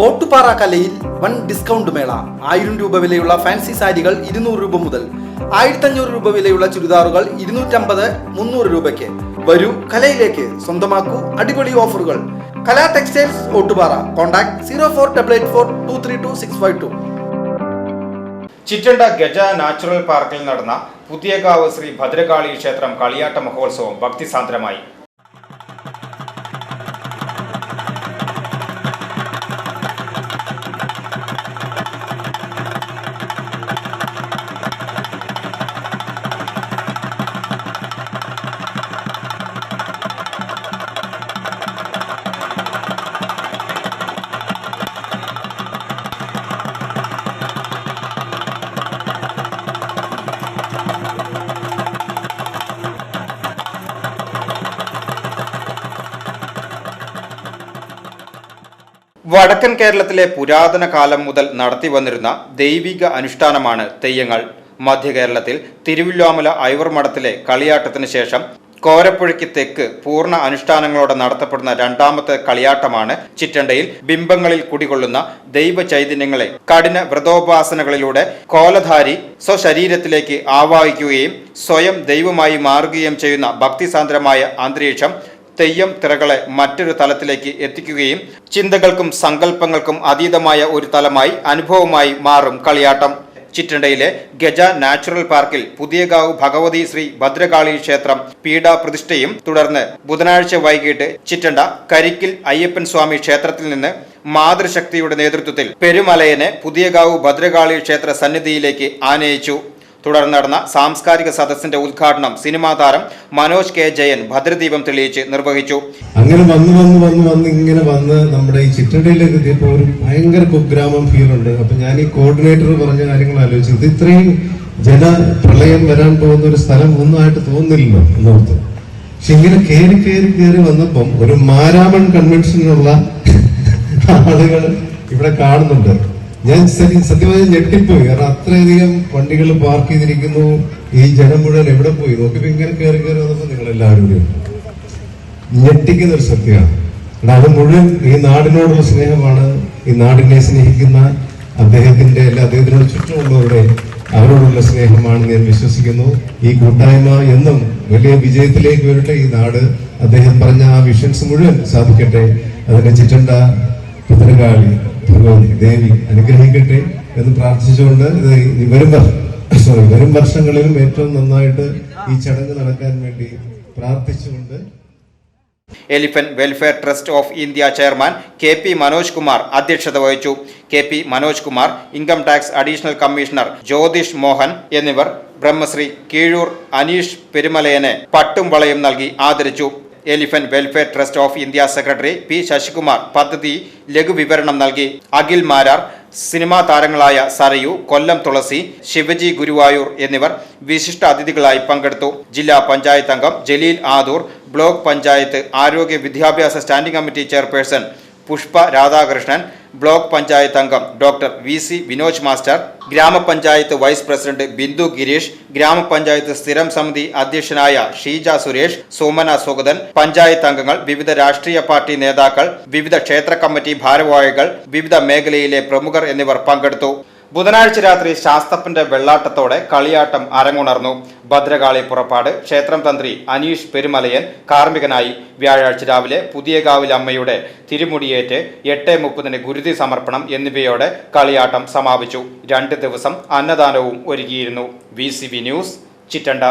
ഓട്ടുപാറ കലയിൽ one discount മേള. ആയിരം രൂപ വിലയുള്ള ഫാൻസി സാരികൾ ഇരുന്നൂറ് രൂപ മുതൽ ആയിരത്തഞ്ഞൂറ് രൂപ വിലയുള്ള ചുരിദാറുകൾ ഇരുന്നൂറ്റമ്പത് മുന്നൂറ് രൂപയ്ക്ക്. വരൂ കലയിലേക്ക്. സ്വന്തമാക്കൂ അടിപൊളി ഓഫറുകൾ. Kala textiles Ottupara. Contact zero four double eight four two three two six five two. Chittanda Gaja natural പാർക്കിൽ നടന്ന പുതിയകാവ് ശ്രീ ഭദ്രകാളി ക്ഷേത്രം കളിയാട്ട മഹോത്സവം ഭക്തിസാന്ദ്രമായി. വടക്കൻ കേരളത്തിലെ പുരാതന കാലം മുതൽ നടത്തി വന്നിരുന്ന ദൈവിക അനുഷ്ഠാനമാണ് തെയ്യങ്ങൾ. മധ്യ കേരളത്തിൽ തിരുവില്ലോമല ഐവർ മഠത്തിലെ കളിയാട്ടത്തിന് ശേഷം കോരപ്പുഴയ്ക്ക് തെക്ക് പൂർണ അനുഷ്ഠാനങ്ങളോടെ നടത്തപ്പെടുന്ന രണ്ടാമത്തെ കളിയാട്ടമാണ് ചിറ്റണ്ടയിൽ ബിംബങ്ങളിൽ കുടികൊള്ളുന്ന ദൈവ ചൈതന്യങ്ങളെ കഠിന വ്രതോപാസനകളിലൂടെ കോലധാരി സ്വശരീരത്തിലേക്ക് ആവാഹിക്കുകയും സ്വയം ദൈവമായി മാറുകയും ചെയ്യുന്ന ഭക്തിസാന്ദ്രമായ അന്തരീക്ഷം തെയ്യം തിറകളെ മറ്റൊരു തലത്തിലേക്ക് എത്തിക്കുകയും ചിന്തകൾക്കും സങ്കല്പങ്ങൾക്കും അതീതമായ ഒരു തലമായി അനുഭവമായി മാറും കളിയാട്ടം. ചിറ്റണ്ടയിലെ ഗജ നാച്ചുറൽ പാർക്കിൽ പുതിയകാവ് ഭഗവതി ശ്രീ ഭദ്രകാളി ക്ഷേത്രം പീഠാപ്രതിഷ്ഠയും തുടർന്ന് ബുധനാഴ്ച വൈകിട്ട് ചിറ്റണ്ട കരിക്കിൽ അയ്യപ്പൻ സ്വാമി ക്ഷേത്രത്തിൽ നിന്ന് മാതൃശക്തിയുടെ നേതൃത്വത്തിൽ പെരുമലയനെ പുതിയകാവ് ഭദ്രകാളി ക്ഷേത്ര സന്നിധിയിലേക്ക് ആനയിച്ചു. തുടർന്ന് നടന്ന സാംസ്കാരിക സദസ്സിന്റെ ഉദ്ഘാടനം സിനിമാ താരം മനോജ് കെ ജയൻ ഭദ്രദീപം തെളിയിച്ച് നിർവഹിച്ചു. അങ്ങനെ വന്ന് വന്ന് വന്ന് വന്ന് ഇങ്ങനെ വന്ന് നമ്മുടെ ഈ ചിറ്റടിയിലേക്ക് എത്തിയപ്പോൾ ഒരു ഭയങ്കര കുഗ്രാമം ഫീൽ ഉണ്ട്. അപ്പൊ ഞാൻ ഈ കോർഡിനേറ്റർ പറഞ്ഞ കാര്യങ്ങൾ ആലോചിച്ചു. ഇത് ഇത്രയും ജനപ്രളയം വരാൻ പോകുന്ന ഒരു സ്ഥലം ഒന്നുമായിട്ട് തോന്നില്ലല്ലോ എന്നോർത്ത്. പക്ഷെ ഇങ്ങനെ കയറി കയറി കയറി വന്നപ്പം ഒരു മാരാമൺ കൺവെൻഷനുള്ള ആളുകൾ ഇവിടെ കാണുന്നുണ്ട്. ഞാൻ സത്യ- സത്യമായി ഞെട്ടിപ്പോയി. കാരണം അത്രയധികം വണ്ടികൾ പാർക്ക് ചെയ്തിരിക്കുന്നു. ഈ ജനം മുഴുവൻ എവിടെ പോയി? നോക്കിയപ്പോ ഇങ്ങനെ കയറി കയറി വന്നപ്പോ നിങ്ങൾ എല്ലാവരും ഇവിടെ ഞെട്ടിക്കുന്ന ഒരു സത്യമാണ്. അത് മുഴുവൻ ഈ നാടിനോടുള്ള സ്നേഹമാണ്. ഈ നാടിനെ സ്നേഹിക്കുന്ന അദ്ദേഹത്തിന്റെ അല്ല അദ്ദേഹത്തിനോട് ചുറ്റുമുള്ളവരുടെ അവരോടുള്ള സ്നേഹമാണ് ഞാൻ വിശ്വസിക്കുന്നു. ഈ കൂട്ടായ്മ എന്നും വലിയ വിജയത്തിലേക്ക് വരട്ടെ. ഈ നാട് അദ്ദേഹം പറഞ്ഞ ആ വിഷൻസ് മുഴുവൻ സാധിക്കട്ടെ. അതിനെ ചിറ്റണ്ട ഭഗവതി ദേവി അനുഗ്രഹിക്കട്ടെ എന്ന് പ്രാർത്ഥിച്ചുകൊണ്ട് വരും സോറി വരും വർഷങ്ങളിലും ഏറ്റവും നന്നായിട്ട് ഈ ചടങ്ങ് നടക്കാൻ വേണ്ടി പ്രാർത്ഥിച്ചുകൊണ്ട് elephant welfare trust of India chairman K P Manoj Kumar അധ്യക്ഷത വഹിച്ചു. K P Manoj Kumar income tax additional commissioner Jyothish Mohan എന്നിവർ ബ്രഹ്മശ്രീ കീഴൂർ അനീഷ് പെരുമലയനെ പട്ടും വളയും നൽകി ആദരിച്ചു. Elephant welfare trust of India secretary P Sasikumar പദ്ധതി ലഘുവിവരണം നൽകി. അഖിൽ മാരാർ സിനിമാ താരങ്ങളായ സരയു കൊല്ലം തുളസി ശിവജി ഗുരുവായൂർ എന്നിവർ വിശിഷ്ട അതിഥികളായി പങ്കെടുത്തു. ജില്ലാ പഞ്ചായത്ത് അംഗം ജലീൽ ആദൂർ ബ്ലോക്ക് പഞ്ചായത്ത് ആരോഗ്യ വിദ്യാഭ്യാസ standing committee chairperson Pushpa Radhakrishnan block panchayat അംഗം doctor V C Vinoj master ഗ്രാമപഞ്ചായത്ത് വൈസ് പ്രസിഡന്റ് ബിന്ദു ഗിരീഷ് ഗ്രാമപഞ്ചായത്ത് സ്ഥിരം സമിതി അധ്യക്ഷനായ ഷീജ സുരേഷ് സോമന സുഗതൻ പഞ്ചായത്ത് അംഗങ്ങൾ വിവിധ രാഷ്ട്രീയ പാർട്ടി നേതാക്കൾ വിവിധ ക്ഷേത്ര കമ്മിറ്റി ഭാരവാഹികൾ വിവിധ മേഖലയിലെ പ്രമുഖർ എന്നിവർ പങ്കെടുത്തു. ബുധനാഴ്ച രാത്രി ശാസ്തപ്പന്റെ വെള്ളാട്ടത്തോടെ കളിയാട്ടം അരങ്ങുണർന്നു. ഭദ്രകാളി പുറപ്പാട് ക്ഷേത്രം തന്ത്രി അനീഷ് പെരുമലയൻ കാർമ്മികനായി വ്യാഴാഴ്ച രാവിലെ പുതിയകാവിൽ അമ്മയുടെ തിരുമുടിയേറ്റ് എട്ട് മുപ്പതിന് ഗുരുതി സമർപ്പണം എന്നിവയോടെ കളിയാട്ടം സമാപിച്ചു. രണ്ട് ദിവസം അന്നദാനവും ഒരുക്കിയിരുന്നു. V news Chittanda.